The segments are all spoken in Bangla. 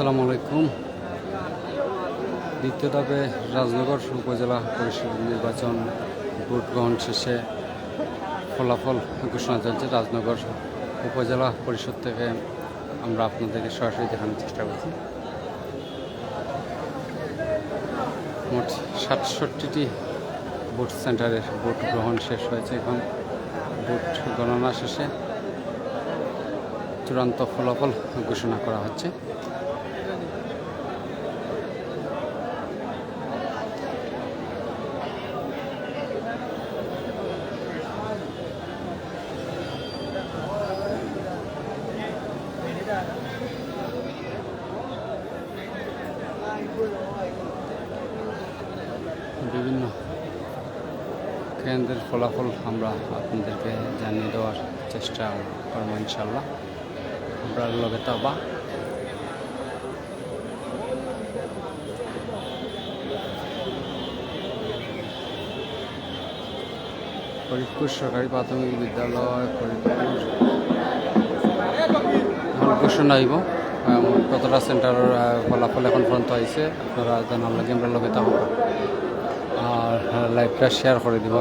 আসসালামু আলাইকুম। দ্বিতীয় ধাপে রাজনগর উপজেলা পরিষদ নির্বাচন ভোট গ্রহণ শেষে ফলাফল ঘোষণা চলছে। রাজনগর উপজেলা পরিষদ থেকে আমরা আপনাদেরকে সরাসরি দেখানোর চেষ্টা করছি। মোট সাতষট্টিটি ভোট সেন্টারে ভোট গ্রহণ শেষ হয়েছে এখন। ভোট গণনা শেষে চূড়ান্ত ফলাফল ঘোষণা করা হচ্ছে। বিভিন্ন কেন্দ্রের ফলাফল আমরা আপনাদেরকে জানিয়ে দেওয়ার চেষ্টা করব ইনশাল্লাহ আমরা লগে তাবা ফরিদপুর সরকারি প্রাথমিক বিদ্যালয়, ফরিদপুর ঘোষণা আইব কতটা সেন্টারের ফলাফল এখন পর্যন্ত আইছে আপনারা জানার লাগে আমরা লগে তাবা আর লাইভটা শেয়ার করে দিব।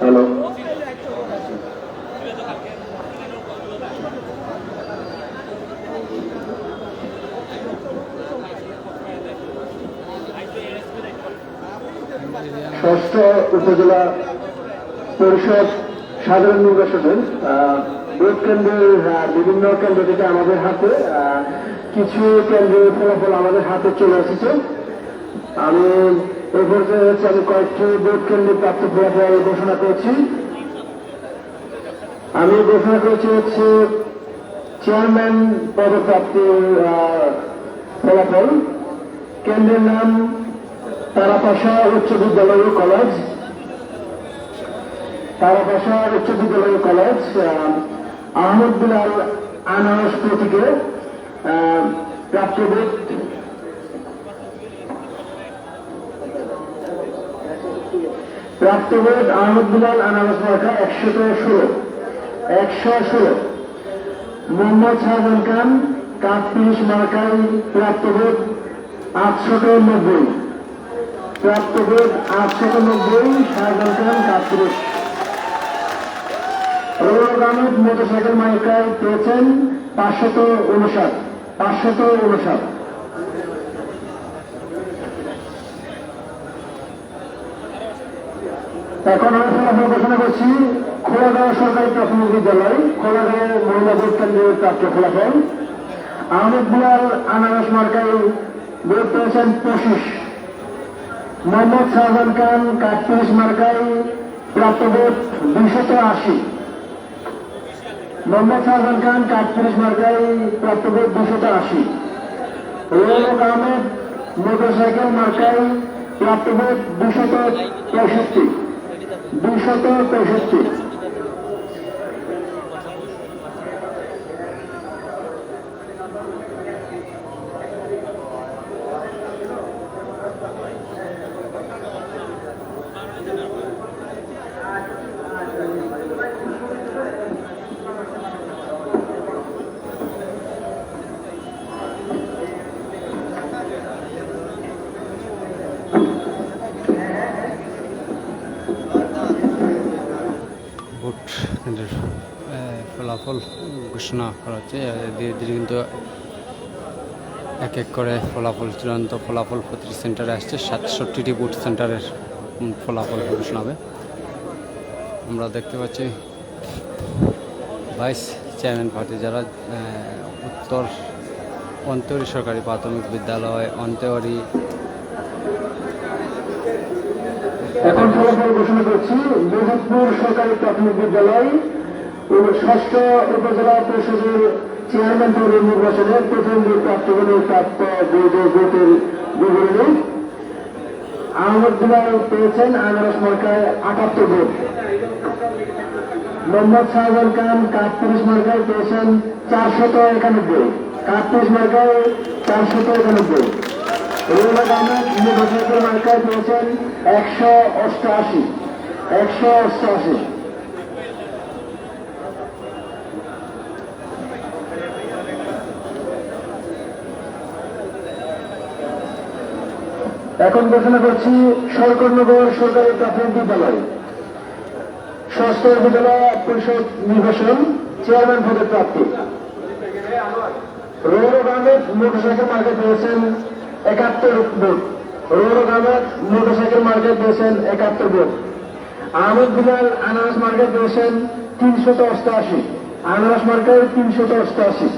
হ্যালো ষষ্ঠ উপজেলা পরিষদ সাধারণ নির্বাচনের ভোট কেন্দ্রের বিভিন্ন কেন্দ্র থেকে আমাদের হাতে কিছু কেন্দ্রের ফলাফল আমাদের হাতে চলে এসেছে। আমি এই পর্যায়ে আমি কয়েকটি ভোট কেন্দ্রের প্রাপ্ত ফলাফল ঘোষণা করেছি। আমি ঘোষণা করেছি হচ্ছে চেয়ারম্যান পদপ্রাপ্তির ফলাফল। কেন্দ্রের নাম তারাপাশা উচ্চ বিদ্যালয় কলেজ। তারাপাশা উচ্চ বিদ্যালয় কলেজ আহমদ বিলাল আনারস প্রতীকে আহ, প্রাপ্ত ভোট প্রাপ্ত ভোট আহমদ বিলাল আনারস মার্কা একশত ষোলো একশো ষোলো। মোহাম্মদ শাহজাহান খান কাকপিস মার্কায় প্রাপ্ত ভোট আটশত নব্বই। প্রাপ্ত ভোট আটশত নব্বই শাহজাহান খান কাকপিস রৌরব আহমেদ মোটরসাইকেল মার্কায় পেয়েছেন পাঁচশত উনষাট পাঁচশত উনষাট। এখন আমি ঘোষণা করছি, খোলাগাঁও সরকারি প্রাথমিক বিদ্যালয়, খোলাগাঁও মহিলা ভোট প্রাপ্ত ফলাফল। আহমেদ আনারস মার্কাই ভোট পেয়েছেন পঁচিশ। মোহাম্মদ শাহজাহান খান কাকপিস মার্কাই প্রাপ্ত ভোট দুইশত আশি। মোহাম্মদ শাহজাহান খান কাকপিস সরকারি প্রাপ্তব্য দুশো আশি। রৌলক আহমেদ, মোটরসাইকেল মার্কাই প্রাপ্তব্য দুশত পঁয়ষট্টি। দুশত পঁয়ষট্টি ভোট কেন্দ্রের আহ, ফলাফল ঘোষণা করা হচ্ছে। ধীরে ধীরে কিন্তু এক এক করে ফলাফল, চূড়ান্ত ফলাফল প্রতিটি সেন্টারে আসছে। সাতষট্টিটি ভোট সেন্টারের ফলাফল ঘোষণা হবে। আমরা দেখতে পাচ্ছি ভাইস চেয়ারম্যান পার্টি যারা উত্তর অন্তরী সরকারি প্রাথমিক বিদ্যালয়, অন্তরী এখন ফলাফল ঘোষণা করছি মেহেদপুর সরকারি প্রাথমিক বিদ্যালয় ও ষষ্ঠ উপজেলা পরিষদের চেয়ারম্যান পদের নির্বাচনে প্রথম যে প্রাপ্ত হল প্রাপ্ত বোর্ডের ভোটের আহমদ বিলাল পেয়েছেন আনারস মার্কায় আটাত্তর ভোট। মোহাম্মদ শাহজাহান খান কাকপুরিশ মার্কায় পেয়েছেন চারশত একানব্বই। কাকপুরিশ মার্কায় চারশত একানব্বই। এখন ঘোষণা করছি, সরকারনগর সরকারি প্রাথমিক বিদ্যালয়। ষষ্ঠ উপজেলা পরিষদ নির্বাচন, চেয়ারম্যান পদে প্রাপ্তি রৌরভ গ্রামের মোটরসাইকেল মার্কেট রয়েছেন একাত্তর ভোট রৌরব আহমেদ মোটরসাইকেল মার্কেট পেয়েছেন একাত্তর ভোট আহমেদ বিলাল আনারস মার্কেট পেয়েছেন তিনশত অষ্টআশি। আনারস মার্কেট তিনশত অষ্টআশি।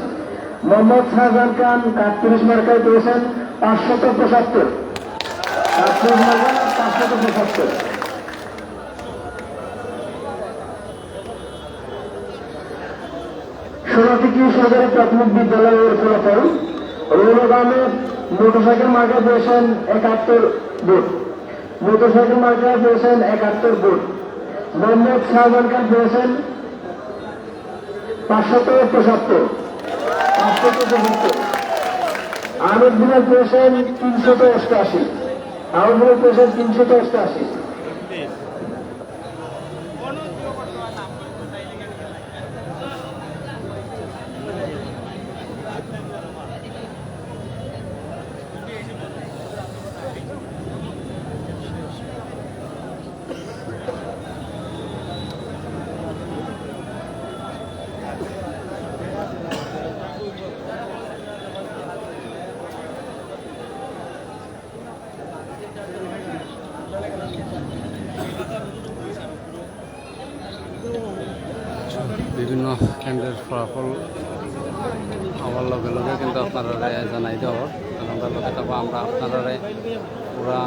মোহাম্মদ শাহজাহান খান কাকত্রিশ মার্কায় পেয়েছেন পাঁচশত পঁচাত্তর। পাঁচশত পঁচাত্তর। সোনাটিকি সরকারি প্রাথমিক বিদ্যালয়ের ফলাফল। রৌনক আহমেদ মোটরসাইকেল মার্কা পেয়েছেন একাত্তর ভোট মোটরসাইকেল মার্কা পেয়েছেন একাত্তর ভোট মোহাম্মদ শাহজান খান পেয়েছেন পাঁচশত পঁচাত্তর। পাঁচশত পঁচাত্তর। আহমেদ বিলাল পেয়েছেন তিনশত অষ্টআশি। আহমেদ বিলাল পেয়েছেন তিনশত অষ্টআশি। বিভিন্ন কেন্দ্রের ফলাফল আমার লগে লগে কিন্তু আপনারা জানাই দেওয়ার আমরা লগে থাকব আমরা আপনারা পুরা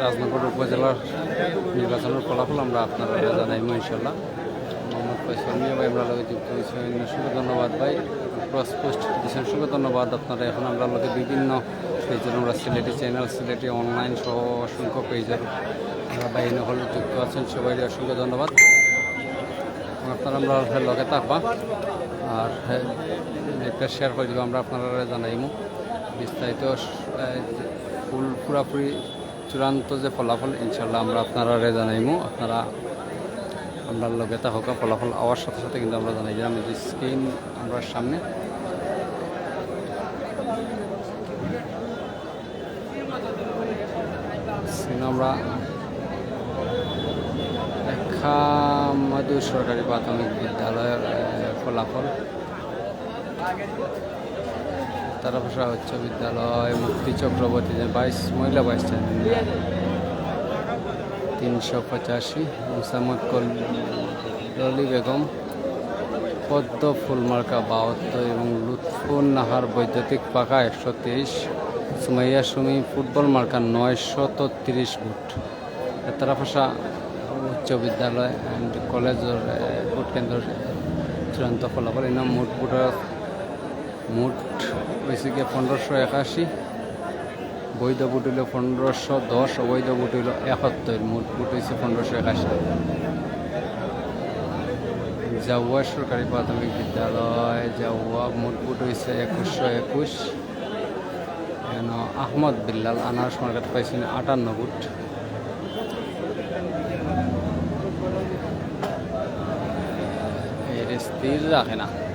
রাজনগর উপজেলার নির্বাচনের ফলাফল আমরা আপনারা জানাইমো ইনশাল্লাহ মোহাম্মদ ফয়সল মিয়া ভাই, আমরা লগে যুক্ত হয়েছেন শুভ ধন্যবাদ ভাই। ক্রস পোস্ট দিয়েছেন, শুভ ধন্যবাদ। আপনারা এখন আমরা লগে বিভিন্ন পেজের, আমরা সিলেটি চ্যানেল, সিলেটি অনলাইন সহ অসংখ্য পেজের আমরা বাইরে হলে যুক্ত আছেন। সবাই অসংখ্য ধন্যবাদ। আপনারা আমরা লগে থাকবা। আর একটা শেয়ার করে দিব, আমরা আপনারা জানাইমু। বিস্তারিত ফুল পুরাপুরি চূড়ান্ত যে ফলাফল ইনশাল্লাহ আমরা আপনারা জানাইমু। আপনারা আমরা লগে থাকা ফলাফল আওয়ার সাথে সাথে কিন্তু আমরা জানাই আমি যে স্ক্রিন আমরা সামনে। আমরা খামাদু সরকারি প্রাথমিক বিদ্যালয়ের ফলাফল। তারপর উচ্চ বিদ্যালয় মুক্তি চক্রবর্তী বাইশ, মহিলা বাইশ তিনশো পঁচাশি মুসামদ কলি বেগম, পদ্ম ফুলমার্কা বাহাত্তর এবং লুৎফুন নাহার বৈদ্যুতিক পাকা একশো তেইশ, সুমাইয়া সুমি ফুটবল মার্কা নয়শত তিরিশ ফুট তারাফাসা উচ্চ বিদ্যালয় অ্যান্ড কলেজের ভোট কেন্দ্রের চূড়ান্ত ফলাফল। এই নাম মোট ভোটার, মোট হয়েছে গিয়ে পনেরোশো একাশি, বৈধ ভোট হইল পনেরোশো দশ, অবৈধ ভোট হইল একাত্তর, মোট ভোট হয়েছে পনেরোশো একাশি। জাউয়া সরকারি প্রাথমিক বিদ্যালয়, জাউয়া মোট ভোট হয়েছে একুশশো একুশ। এন আহমদ বিল্লাল আনারস মার্কেট পাইছেন আটান্ন ভোট। 第一次啊，海南。